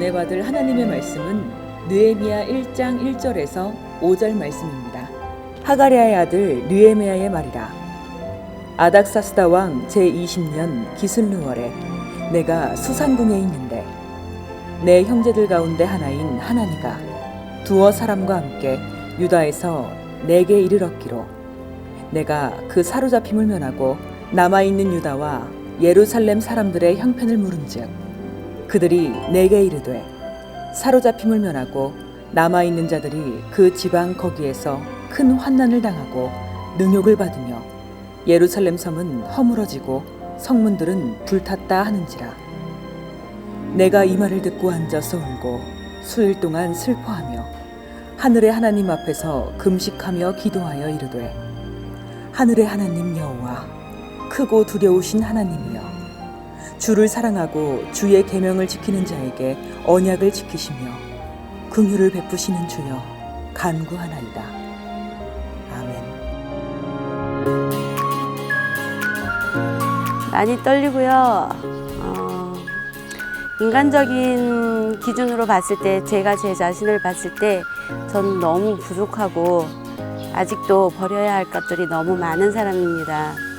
은혜 받을 하나님의 말씀은 느헤미야 1장 1절에서 5절 말씀입니다. 하가랴의 아들 느헤미야의 말이라. 아닥사스다 왕 제20년 기슬루월에 내가 수산궁에 있는데 내 형제들 가운데 하나인 하나니가 두어 사람과 함께 유다에서 내게 이르렀기로 내가 그 사로잡힘을 면하고 남아 있는 유다와 예루살렘 사람들의 형편을 물은즉 그들이 내게 이르되 사로잡힘을 면하고 남아 있는 자들이 그 지방 거기에서 큰 환난을 당하고 능욕을 받으며 예루살렘 성은 허물어지고 성문들은 불탔다 하는지라. 내가 이 말을 듣고 앉아서 울고 수일 동안 슬퍼하며 하늘의 하나님 앞에서 금식하며 기도하여 이르되 하늘의 하나님 여호와 크고 두려우신 하나님이여 주를 사랑하고 주의 계명을 지키는 자에게 언약을 지키시며 긍휼을 베푸시는 주여 간구하나이다 아멘. 많이 떨리고요. 어, 인간적인 기준으로 봤을 때, 제가 제 자신을 봤을 때, 전 너무 부족하고, 아직도 버려야 할 것들이 너무 많은 사람입니다.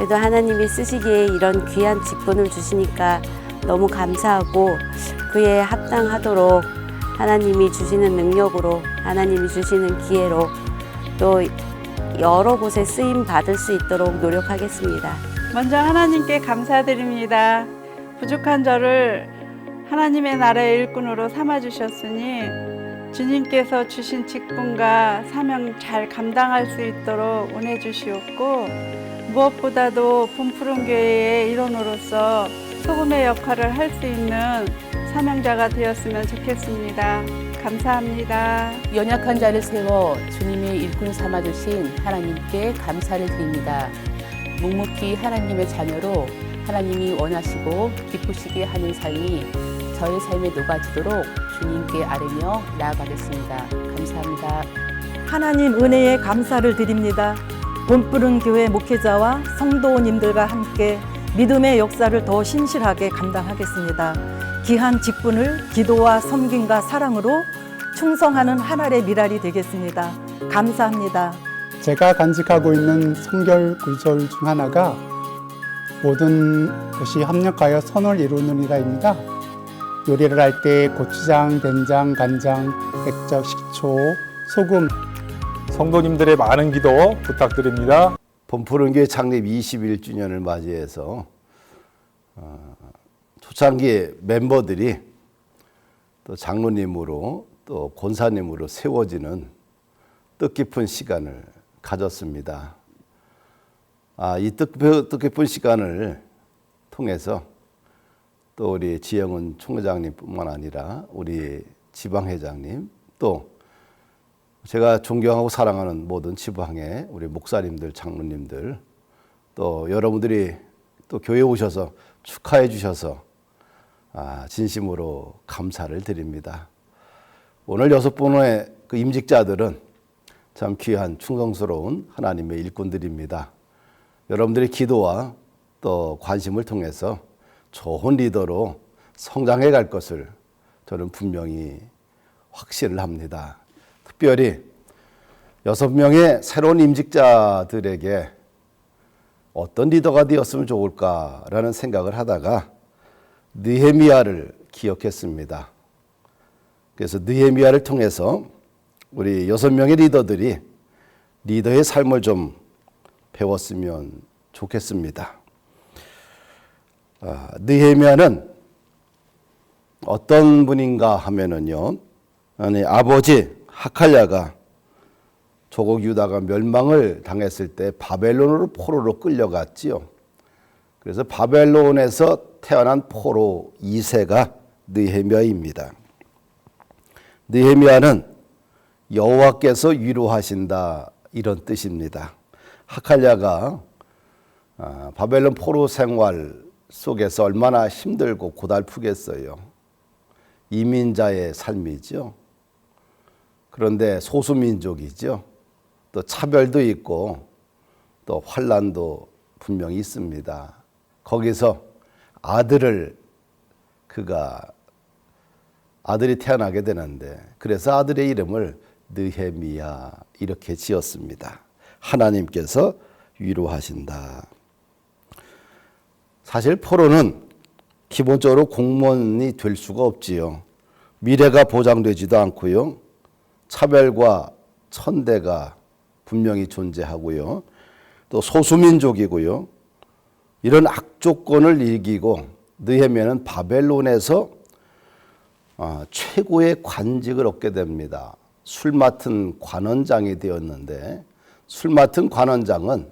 그래도 하나님이 쓰시기에 이런 귀한 직분을 주시니까 너무 감사하고, 그에 합당하도록 하나님이 주시는 능력으로, 하나님이 주시는 기회로, 또 여러 곳에 쓰임 받을 수 있도록 노력하겠습니다. 먼저 하나님께 감사드립니다. 부족한 저를 하나님의 나라의 일꾼으로 삼아 주셨으니 주님께서 주신 직분과 사명 잘 감당할 수 있도록 은혜 주시옵고 무엇보다도 분푸른 교회의 일원으로서 소금의 역할을 할 수 있는 사명자가 되었으면 좋겠습니다. 감사합니다. 연약한 자를 세워 주님의 일꾼 삼아 주신 하나님께 감사를 드립니다. 묵묵히 하나님의 자녀로 하나님이 원하시고 기쁘시게 하는 삶이 저의 삶에 녹아지도록 주님께 아뢰며 나아가겠습니다. 감사합니다. 하나님 은혜에 감사를 드립니다. 봄푸른 교회 목회자와 성도님들과 함께 믿음의 역사를 더 신실하게 감당하겠습니다. 귀한 직분을 기도와 섬김과 사랑으로 충성하는 하나의 미랄이 되겠습니다. 감사합니다. 제가 간직하고 있는 성결 구절 중 하나가 모든 것이 협력하여 선을 이루느니라입니다. 요리를 할 때 고추장, 된장, 간장, 액젓, 식초, 소금 성도님들의 많은 기도 부탁드립니다. 범푸른교회 창립 21주년을 맞이해서 어, 초창기 멤버들이 또 장로님으로 또 권사님으로 세워지는 뜻깊은 시간을 가졌습니다. 아, 이 뜻, 뜻깊은 시간을 통해서 또 우리 지영은 총회장님뿐만 아니라 우리 지방회장님 또 제가 존경하고 사랑하는 모든 지방의 우리 목사님들, 장로님들, 또 여러분들이 또 교회 오셔서 축하해 주셔서 아, 진심으로 감사를 드립니다. 오늘 여섯 분의 그 임직자들은 참 귀한 충성스러운 하나님의 일꾼들입니다. 여러분들의 기도와 또 관심을 통해서 좋은 리더로 성장해 갈 것을 저는 분명히 확신을 합니다. 특별히 여섯 명의 새로운 임직자들에게 어떤 리더가 되었으면 좋을까라는 생각을 하다가 느헤미야를 기억했습니다. 그래서 느헤미야를 통해서 우리 여섯 명의 리더들이 리더의 삶을 좀 배웠으면 좋겠습니다. 아, 느헤미야는 어떤 분인가 하면은요, 아니 아버지 하칼야가 조국 유다가 멸망을 당했을 때 바벨론으로 포로로 끌려갔지요. 그래서 바벨론에서 태어난 포로 2세가 느헤미야입니다. 느헤미야는 여호와께서 위로하신다 이런 뜻입니다. 하칼야가 아, 바벨론 포로 생활 속에서 얼마나 힘들고 고달프겠어요. 이민자의 삶이죠. 그런데 소수민족이죠. 또 차별도 있고 또 환란도 분명히 있습니다. 거기서 아들을 그가 아들이 태어나게 되는데 그래서 아들의 이름을 느헤미야 이렇게 지었습니다. 하나님께서 위로하신다. 사실 포로는 기본적으로 공무원이 될 수가 없지요. 미래가 보장되지도 않고요. 차별과 천대가 분명히 존재하고요. 또 소수민족이고요. 이런 악조건을 이기고 느헤미야는 바벨론에서 아, 최고의 관직을 얻게 됩니다. 술 맡은 관원장이 되었는데 술 맡은 관원장은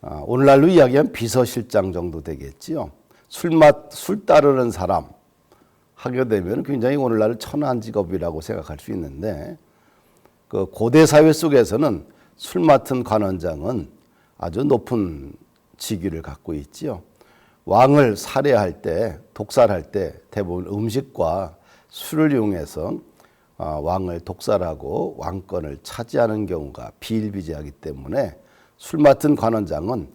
아, 오늘날로 이야기하면 비서실장 정도 되겠지요. 술맛 술 따르는 사람 하게 되면 굉장히 오늘날 천한 직업이라고 생각할 수 있는데 그 고대 사회 속에서는 술 맡은 관원장은 아주 높은 직위를 갖고 있지요. 왕을 살해할 때, 독살할 때 대부분 음식과 술을 이용해서 아, 왕을 독살하고 왕권을 차지하는 경우가 비일비재하기 때문에 술 맡은 관원장은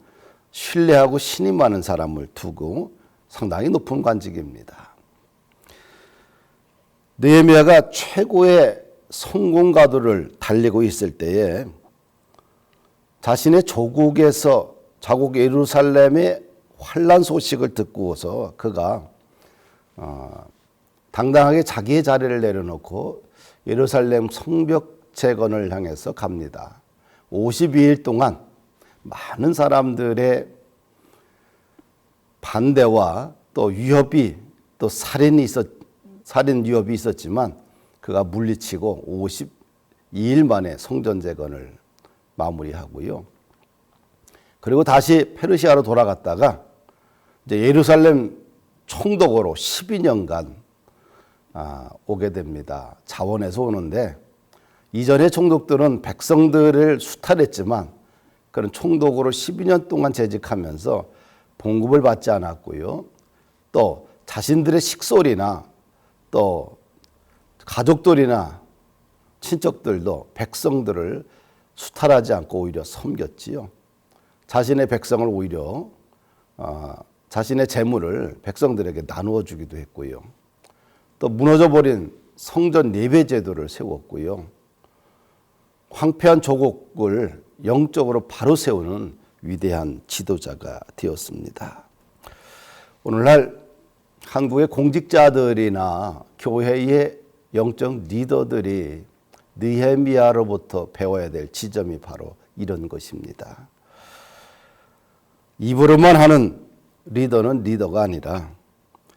신뢰하고 신임하는 사람을 두고 상당히 높은 관직입니다. 느헤미야가 최고의 성공 가도를 달리고 있을 때에 자신의 조국에서 자국 예루살렘의 환란 소식을 듣고서 그가 어, 당당하게 자기의 자리를 내려놓고 예루살렘 성벽 재건을 향해서 갑니다. 52일 동안 많은 사람들의 반대와 또 위협이 또 살인이 있었 살인 위협이 있었지만 그가 물리치고 52일 만에 성전 재건을 마무리하고요. 그리고 다시 페르시아로 돌아갔다가 이제 예루살렘 총독으로 12년간 아, 오게 됩니다. 자원에서 오는데 이전의 총독들은 백성들을 수탈했지만 그런 총독으로 12년 동안 재직하면서 봉급을 받지 않았고요. 또 자신들의 식솔이나 또 가족들이나 친척들도 백성들을 수탈하지 않고 오히려 섬겼지요. 자신의 백성을 오히려 어, 자신의 재물을 백성들에게 나누어 주기도 했고요. 또 무너져 버린 성전 예배 제도를 세웠고요. 황폐한 조국을 영적으로 바로 세우는 위대한 지도자가 되었습니다. 오늘날 한국의 공직자들이나 교회의 영적 리더들이 느헤미야로부터 배워야 될 지점이 바로 이런 것입니다. 입으로만 하는 리더는 리더가 아니라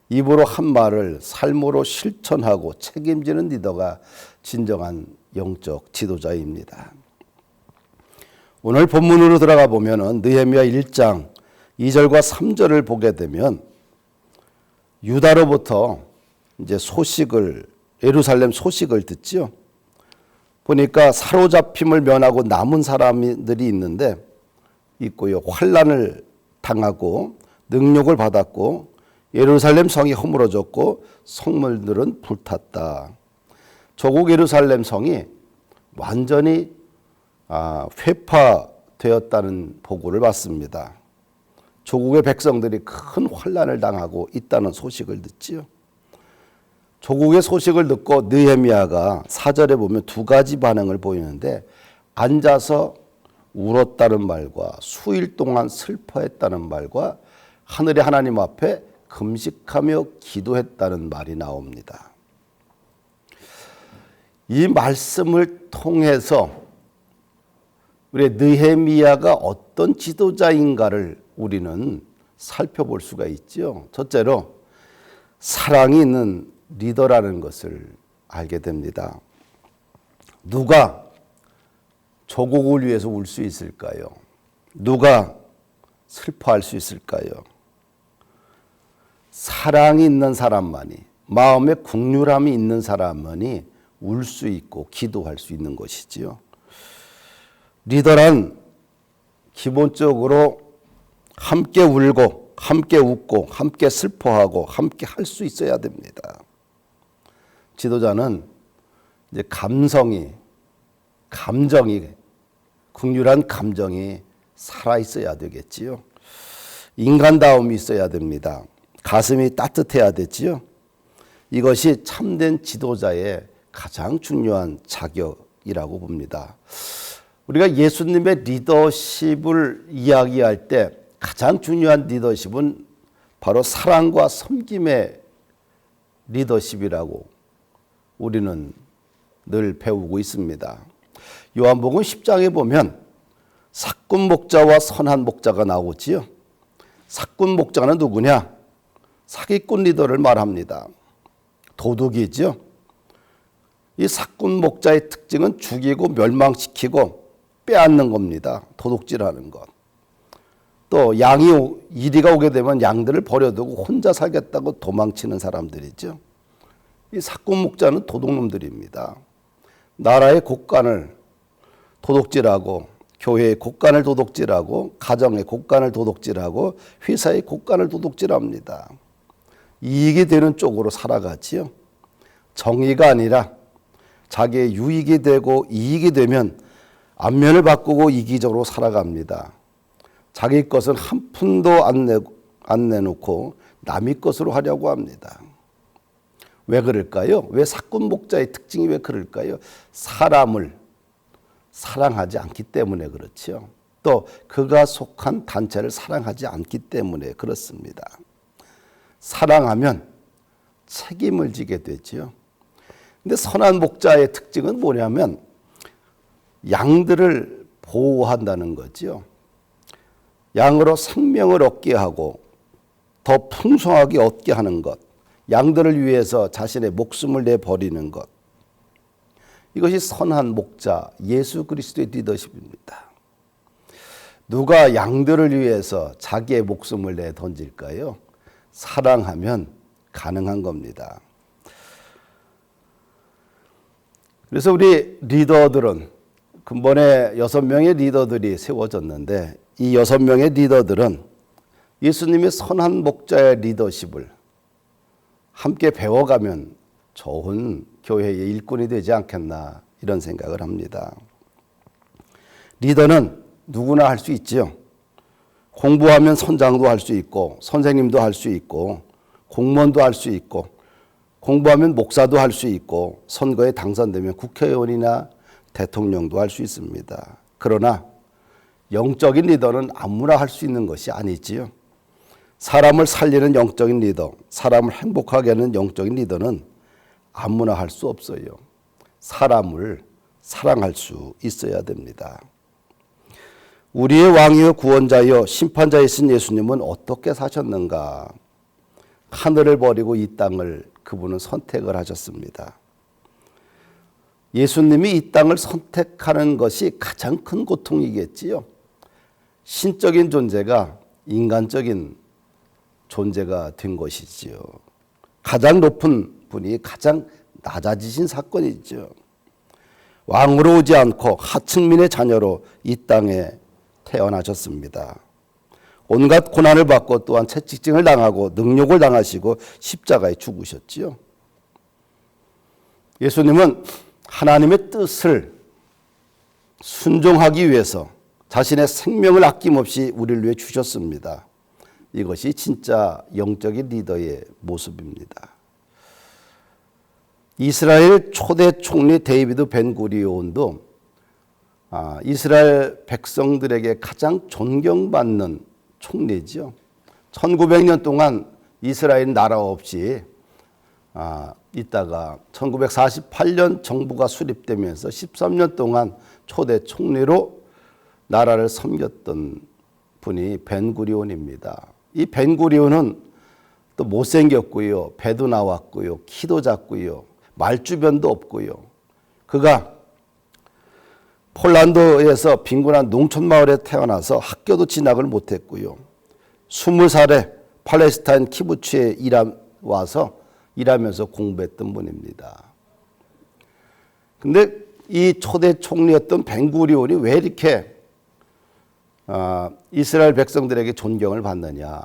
입으로 한 말을 삶으로 실천하고 책임지는 리더가 진정한 영적 지도자입니다. 오늘 본문으로 들어가 보면은 느헤미야 1장 2절과 3절을 보게 되면 유다로부터 이제 소식을 예루살렘 소식을 듣지요. 보니까 사로잡힘을 면하고 남은 사람들이 있는데 있고요. 환란을 당하고 능력을 받았고 예루살렘 성이 허물어졌고 성물들은 불탔다. 조국 예루살렘 성이 완전히 아, 회파되었다는 보고를 받습니다. 조국의 백성들이 큰 환란을 당하고 있다는 소식을 듣지요. 조국의 소식을 듣고 느헤미야가 사절에 보면 두 가지 반응을 보이는데 앉아서 울었다는 말과 수일 동안 슬퍼했다는 말과 하늘의 하나님 앞에 금식하며 기도했다는 말이 나옵니다. 이 말씀을 통해서 우리 느헤미야가 어떤 지도자인가를 우리는 살펴볼 수가 있죠. 첫째로 사랑이 있는 리더라는 것을 알게 됩니다. 누가 조국을 위해서 울 수 있을까요? 누가 슬퍼할 수 있을까요? 사랑이 있는 사람만이 마음에 국률함이 있는 사람만이 울 수 있고 기도할 수 있는 것이지요. 리더란 기본적으로 함께 울고 함께 웃고 함께 슬퍼하고 함께 할 수 있어야 됩니다. 지도자는 이제 감성이 감정이 국률한 감정이 살아 있어야 되겠지요. 인간다움이 있어야 됩니다. 가슴이 따뜻해야 되지요. 이것이 참된 지도자의 가장 중요한 자격이라고 봅니다. 우리가 예수님의 리더십을 이야기할 때 가장 중요한 리더십은 바로 사랑과 섬김의 리더십이라고 우리는 늘 배우고 있습니다. 요한복음 10장에 보면 사꾼 목자와 선한 목자가 나오지요. 사꾼 목자는 누구냐? 사기꾼 리더를 말합니다. 도둑이죠. 이 사꾼 목자의 특징은 죽이고 멸망시키고 빼앗는 겁니다. 도둑질하는 것. 또 양이 오- 이리가 오게 되면 양들을 버려두고 혼자 살겠다고 도망치는 사람들이죠. 이 사꾼 목자는 도둑놈들입니다. 나라의 곳간을 도둑질하고 교회의 곳간을 도둑질하고 가정의 곳간을 도둑질하고 회사의 곳간을 도둑질합니다. 이익이 되는 쪽으로 살아가지요. 정의가 아니라 자기의 유익이 되고 이익이 되면 안면을 바꾸고 이기적으로 살아갑니다. 자기 것은 한 푼도 안, 내, 안 내놓고 남의 것으로 하려고 합니다. 왜 그럴까요? 왜 사꾼 목자의 특징이 왜 그럴까요? 사람을 사랑하지 않기 때문에 그렇죠. 또 그가 속한 단체를 사랑하지 않기 때문에 그렇습니다. 사랑하면 책임을 지게 되지요. 근데 선한 목자의 특징은 뭐냐면 양들을 보호한다는 거지요. 양으로 생명을 얻게 하고 더 풍성하게 얻게 하는 것. 양들을 위해서 자신의 목숨을 내버리는 것. 이것이 선한 목자 예수 그리스도의 리더십입니다. 누가 양들을 위해서 자기의 목숨을 내 던질까요? 사랑하면 가능한 겁니다. 그래서 우리 리더들은 근본에 여섯 명의 리더들이 세워졌는데 이 여섯 명의 리더들은 예수님의 선한 목자의 리더십을 함께 배워가면 좋은 교회의 일꾼이 되지 않겠나 이런 생각을 합니다. 리더는 누구나 할 수 있지요. 공부하면 선장도 할 수 있고 선생님도 할 수 있고 공무원도 할 수 있고 공부하면 목사도 할 수 있고 선거에 당선되면 국회의원이나 대통령도 할 수 있습니다. 그러나 영적인 리더는 아무나 할 수 있는 것이 아니지요. 사람을 살리는 영적인 리더, 사람을 행복하게 하는 영적인 리더는 아무나 할 수 없어요. 사람을 사랑할 수 있어야 됩니다. 우리의 왕이요 구원자요 심판자이신 예수님은 어떻게 사셨는가? 하늘을 버리고 이 땅을 그분은 선택을 하셨습니다. 예수님이 이 땅을 선택하는 것이 가장 큰 고통이겠지요. 신적인 존재가 인간적인 존재가 된 것이지요. 가장 높은 분이 가장 낮아지신 사건이죠. 왕으로 오지 않고 하층민의 자녀로 이 땅에 태어나셨습니다. 온갖 고난을 받고 또한 채찍증을 당하고 능욕을 당하시고 십자가에 죽으셨지요. 예수님은 하나님의 뜻을 순종하기 위해서 자신의 생명을 아낌없이 우리를 위해 주셨습니다. 이것이 진짜 영적인 리더의 모습입니다. 이스라엘 초대 총리 데이비드 벤 구리온도 아, 이스라엘 백성들에게 가장 존경받는 총리죠. 1900년 동안 이스라엘 나라 없이 아, 있다가 1948년 정부가 수립되면서 13년 동안 초대 총리로 나라를 섬겼던 분이 벤구리온입니다. 이 벤구리온은 또 못생겼고요. 배도 나왔고요. 키도 작고요. 말주변도 없고요. 그가 폴란드에서 빈곤한 농촌 마을에 태어나서 학교도 진학을 못했고요. 스물 살에 팔레스타인 키부츠에 일하, 와서 일하면서 공부했던 분입니다. 근데 이 초대 총리였던 벤구리온이 왜 이렇게 아, 이스라엘 백성들에게 존경을 받느냐?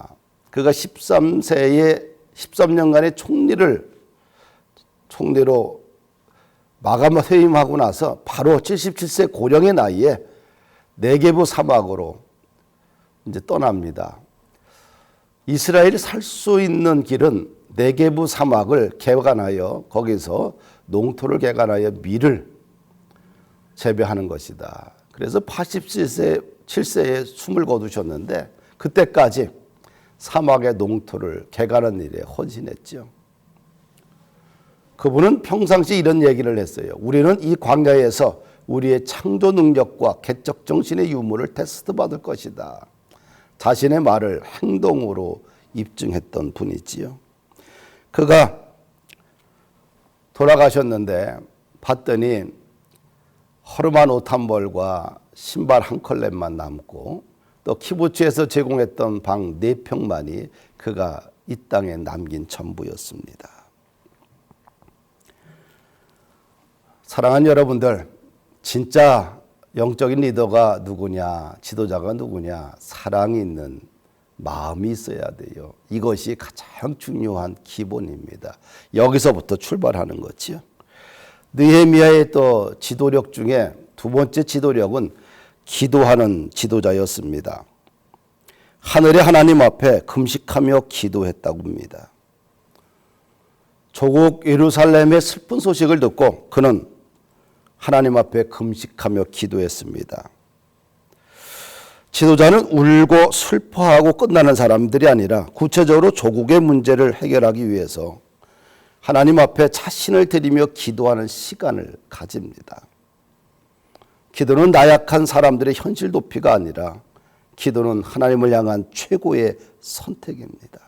그가 13세에 13년간의 총리를 총리로 마감 회임하고 나서 바로 77세 고령의 나이에 네게부 사막으로 이제 떠납니다. 이스라엘이 살 수 있는 길은 네게부 사막을 개간하여 거기서 농토를 개간하여 밀을 재배하는 것이다. 그래서 87세 7세에 숨을 거두셨는데 그때까지 사막의 농토를 개간하는 일에 헌신했죠. 그분은 평상시 이런 얘기를 했어요. 우리는 이 광야에서 우리의 창조 능력과 개척 정신의 유무를 테스트 받을 것이다. 자신의 말을 행동으로 입증했던 분이지요. 그가 돌아가셨는데 봤더니 허름한 옷 한 벌과 신발 한 컬렛만 남고 또 키부츠에서 제공했던 방 네 평만이 그가 이 땅에 남긴 전부였습니다. 사랑하는 여러분들, 진짜 영적인 리더가 누구냐, 지도자가 누구냐, 사랑이 있는 마음이 있어야 돼요. 이것이 가장 중요한 기본입니다. 여기서부터 출발하는 거지요. 느헤미야의 또 지도력 중에 두 번째 지도력은 기도하는 지도자였습니다. 하늘의 하나님 앞에 금식하며 기도했다고 합니다. 조국 예루살렘의 슬픈 소식을 듣고 그는 하나님 앞에 금식하며 기도했습니다. 지도자는 울고 슬퍼하고 끝나는 사람들이 아니라 구체적으로 조국의 문제를 해결하기 위해서 하나님 앞에 자신을 드리며 기도하는 시간을 가집니다. 기도는 나약한 사람들의 현실 도피가 아니라 기도는 하나님을 향한 최고의 선택입니다.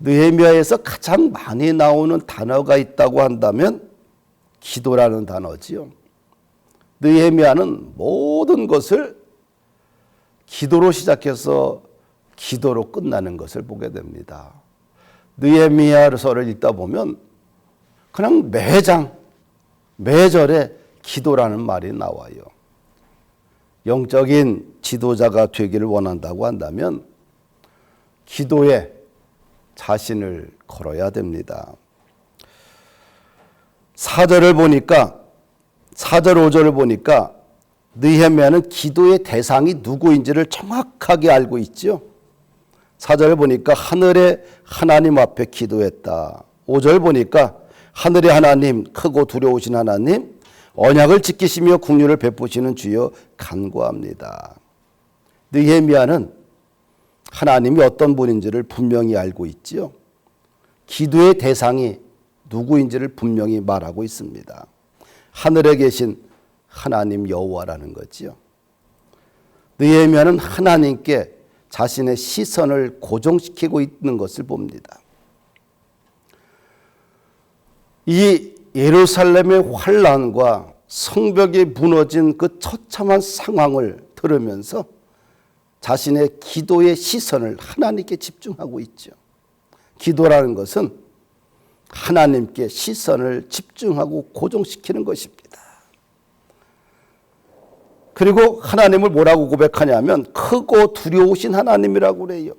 느헤미야에서 가장 많이 나오는 단어가 있다고 한다면 기도라는 단어지요. 느헤미야는 모든 것을 기도로 시작해서 기도로 끝나는 것을 보게 됩니다. 느헤미야서를 읽다 보면 그냥 매장 매절에 기도라는 말이 나와요. 영적인 지도자가 되기를 원한다고 한다면 기도에 자신을 걸어야 됩니다. 4절을 보니까 4절 5절을 보니까 느헤미야는 기도의 대상이 누구인지를 정확하게 알고 있죠. 4절 보니까 하늘의 하나님 앞에 기도했다. 5절 보니까 하늘의 하나님 크고 두려우신 하나님 언약을 지키시며 국류를 베푸시는 주여 간구합니다. 느헤미야는 하나님이 어떤 분인지를 분명히 알고 있지요. 기도의 대상이 누구인지를 분명히 말하고 있습니다. 하늘에 계신 하나님 여호와라는 거지요. 느헤미야는 하나님께 자신의 시선을 고정시키고 있는 것을 봅니다. 이 예루살렘의 환란과 성벽이 무너진 그 처참한 상황을 들으면서 자신의 기도의 시선을 하나님께 집중하고 있죠. 기도라는 것은 하나님께 시선을 집중하고 고정시키는 것입니다. 그리고 하나님을 뭐라고 고백하냐면 크고 두려우신 하나님이라고 그래요.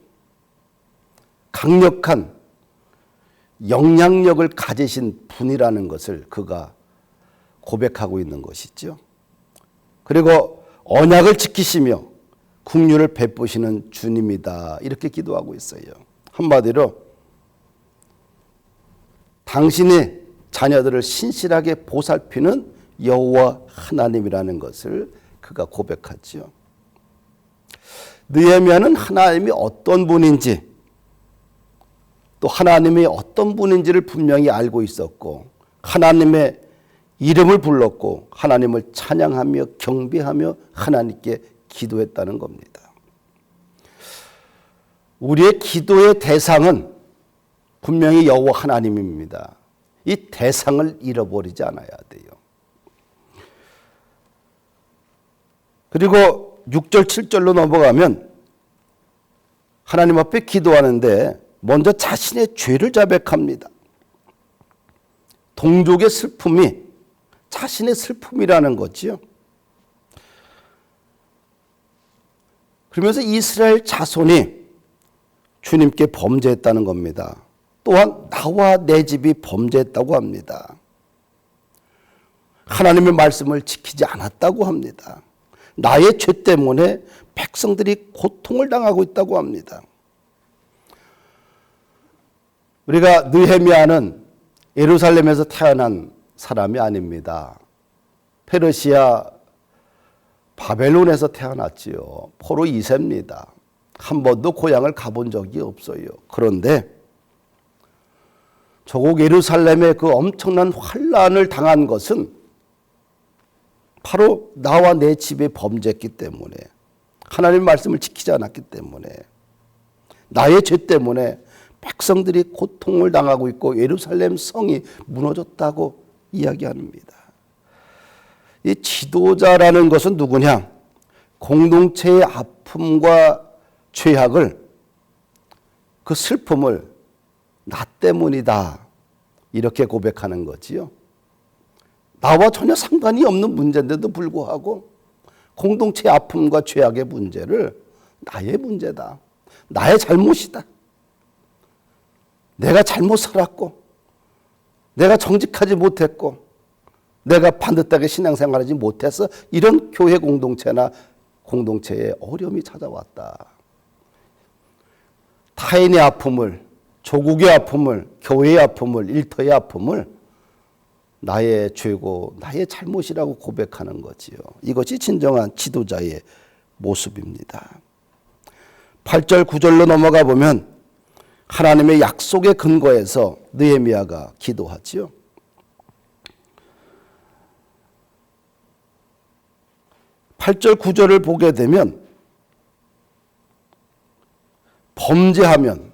강력한 영향력을 가지신 분이라는 것을 그가 고백하고 있는 것이죠. 그리고 언약을 지키시며 국류를 베푸시는 주님이다. 이렇게 기도하고 있어요. 한마디로 당신의 자녀들을 신실하게 보살피는 여호와 하나님이라는 것을 그가 고백하지요. 느헤미야는 하나님이 어떤 분인지 또 하나님이 어떤 분인지를 분명히 알고 있었고 하나님의 이름을 불렀고 하나님을 찬양하며 경배하며 하나님께 기도했다는 겁니다. 우리의 기도의 대상은 분명히 여호와 하나님입니다. 이 대상을 잃어버리지 않아야 돼요. 그리고 6절, 7절로 넘어가면 하나님 앞에 기도하는데 먼저 자신의 죄를 자백합니다. 동족의 슬픔이 자신의 슬픔이라는 거지요. 그러면서 이스라엘 자손이 주님께 범죄했다는 겁니다. 또한 나와 내 집이 범죄했다고 합니다. 하나님의 말씀을 지키지 않았다고 합니다. 나의 죄 때문에 백성들이 고통을 당하고 있다고 합니다. 우리가 느헤미야는 예루살렘에서 태어난 사람이 아닙니다. 페르시아 바벨론에서 태어났지요. 포로 2세입니다. 한 번도 고향을 가본 적이 없어요. 그런데 조국 예루살렘의 그 엄청난 환란을 당한 것은 바로 나와 내 집에 범죄했기 때문에 하나님 말씀을 지키지 않았기 때문에 나의 죄 때문에 백성들이 고통을 당하고 있고 예루살렘 성이 무너졌다고 이야기합니다. 이 지도자라는 것은 누구냐? 공동체의 아픔과 죄악을 그 슬픔을 나 때문이다. 이렇게 고백하는 거지요. 나와 전혀 상관이 없는 문제인데도 불구하고 공동체의 아픔과 죄악의 문제를 나의 문제다. 나의 잘못이다. 내가 잘못 살았고, 내가 정직하지 못했고, 내가 반듯하게 신앙생활하지 못해서 이런 교회 공동체나 공동체에 어려움이 찾아왔다. 타인의 아픔을, 조국의 아픔을, 교회의 아픔을, 일터의 아픔을 나의 죄고 나의 잘못이라고 고백하는 거지요. 이것이 진정한 지도자의 모습입니다. 8절 9절로 넘어가 보면 하나님의 약속의 근거에서 느헤미야가 기도하지요. 팔절구절을 보게 되면 범죄하면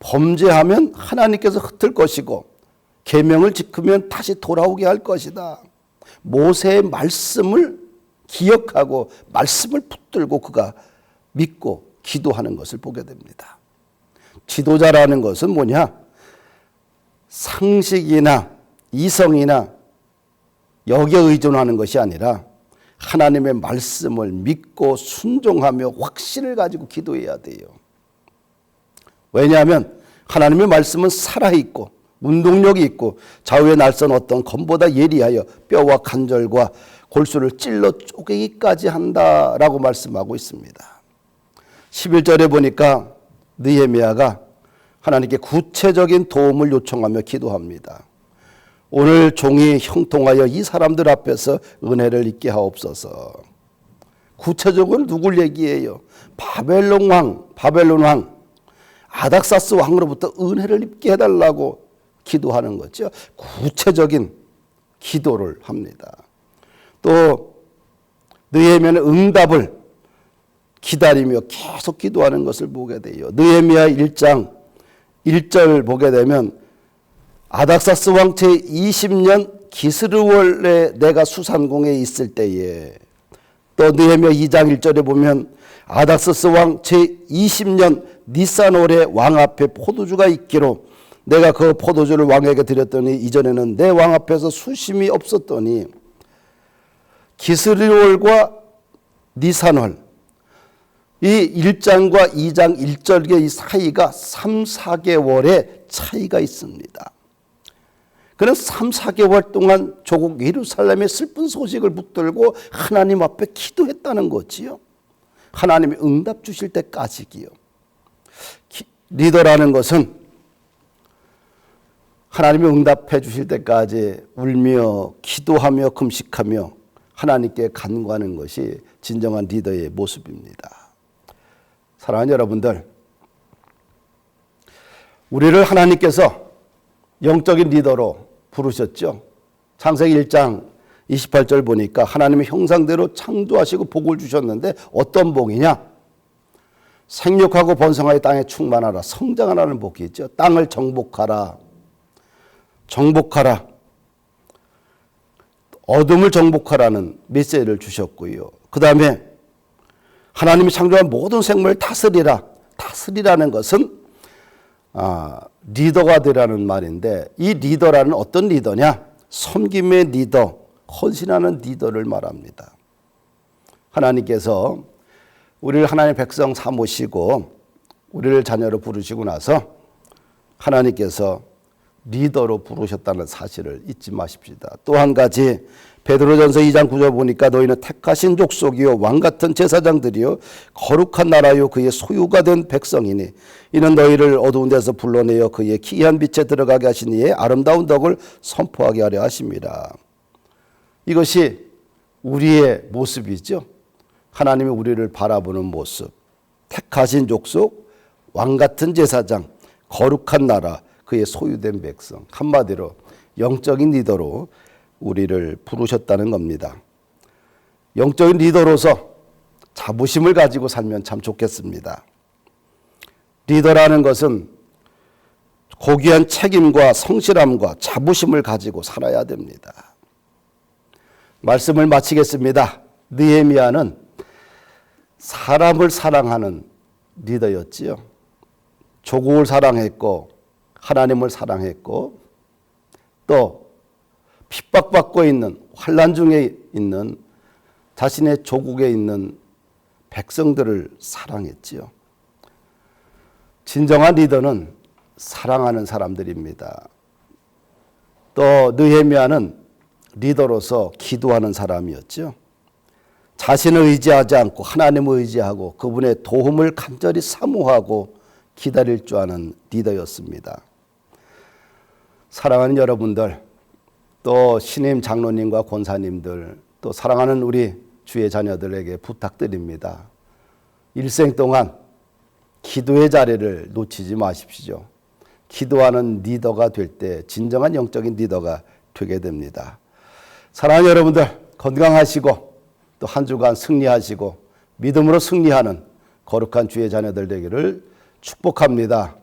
범죄하면 하나님께서 흩을 것이고 계명을 지키면 다시 돌아오게 할 것이다. 모세의 말씀을 기억하고 말씀을 붙들고 그가 믿고 기도하는 것을 보게 됩니다. 지도자라는 것은 뭐냐? 상식이나 이성이나 여기에 의존하는 것이 아니라 하나님의 말씀을 믿고 순종하며 확신을 가지고 기도해야 돼요. 왜냐하면 하나님의 말씀은 살아있고 운동력이 있고 좌우에 날선 어떤 검보다 예리하여 뼈와 관절과 골수를 찔러 쪼개기까지 한다라고 말씀하고 있습니다. 11절에 보니까 느헤미야가 하나님께 구체적인 도움을 요청하며 기도합니다. 오늘 종이 형통하여 이 사람들 앞에서 은혜를 입게 하옵소서. 구체적으로 누굴 얘기해요? 바벨론 왕, 바벨론 왕, 아닥사스 왕으로부터 은혜를 입게 해달라고 기도하는 거죠. 구체적인 기도를 합니다. 또 느헤미야는 응답을 기다리며 계속 기도하는 것을 보게 돼요. 느헤미야 1장 1절 보게 되면 아닥사스 왕제 20년 기스르월에 내가 수산공에 있을 때에 또 느헤미야 2장 1절에 보면 아닥사스 왕 제 20년 니산월에 왕 앞에 포도주가 있기로 내가 그 포도주를 왕에게 드렸더니 이전에는 내 왕 앞에서 수심이 없었더니 기스르월과 니산월 이 1장과 2장 1절의 이 사이가 3, 4개월의 차이가 있습니다. 그는 3, 4개월 동안 조국 예루살렘의 슬픈 소식을 붙들고 하나님 앞에 기도했다는 거지요. 하나님이 응답 주실 때까지기요. 리더라는 것은 하나님이 응답해 주실 때까지 울며 기도하며 금식하며 하나님께 간구하는 것이 진정한 리더의 모습입니다. 사랑하는 여러분들, 우리를 하나님께서 영적인 리더로 부르셨죠. 창세기 1장 28절 보니까 하나님의 형상대로 창조하시고 복을 주셨는데 어떤 복이냐? 생육하고 번성하여 땅에 충만하라. 성장하라는 복이 있죠. 땅을 정복하라. 정복하라. 어둠을 정복하라는 메시지를 주셨고요. 그 다음에 하나님이 창조한 모든 생물을 다스리라. 다스리라는 것은 아, 리더가 되라는 말인데 이 리더라는 어떤 리더냐? 섬김의 리더, 헌신하는 리더를 말합니다. 하나님께서 우리를 하나님의 백성 삼으시고 우리를 자녀로 부르시고 나서 하나님께서 리더로 부르셨다는 사실을 잊지 마십시다. 또 한 가지 베드로전서 2장 9절 보니까 너희는 택하신 족속이요 왕 같은 제사장들이요 거룩한 나라요 그의 소유가 된 백성이니 이는 너희를 어두운 데서 불러내어 그의 기이한 빛에 들어가게 하신 이의 아름다운 덕을 선포하게 하려 하십니다. 이것이 우리의 모습이죠. 하나님이 우리를 바라보는 모습. 택하신 족속, 왕 같은 제사장, 거룩한 나라, 그의 소유된 백성. 한마디로 영적인 리더로 우리를 부르셨다는 겁니다. 영적인 리더로서 자부심을 가지고 살면 참 좋겠습니다. 리더라는 것은 고귀한 책임과 성실함과 자부심을 가지고 살아야 됩니다. 말씀을 마치겠습니다. 느헤미야는 사람을 사랑하는 리더였지요. 조국을 사랑했고 하나님을 사랑했고 또 핍박받고 있는 환란 중에 있는 자신의 조국에 있는 백성들을 사랑했지요. 진정한 리더는 사랑하는 사람들입니다. 또 느헤미야는 리더로서 기도하는 사람이었죠. 자신을 의지하지 않고 하나님을 의지하고 그분의 도움을 간절히 사모하고 기다릴 줄 아는 리더였습니다. 사랑하는 여러분들, 또 신임 장로님과 권사님들, 또 사랑하는 우리 주의 자녀들에게 부탁드립니다. 일생 동안 기도의 자리를 놓치지 마십시오. 기도하는 리더가 될 때 진정한 영적인 리더가 되게 됩니다. 사랑하는 여러분들 건강하시고 또 한 주간 승리하시고 믿음으로 승리하는 거룩한 주의 자녀들 되기를 축복합니다.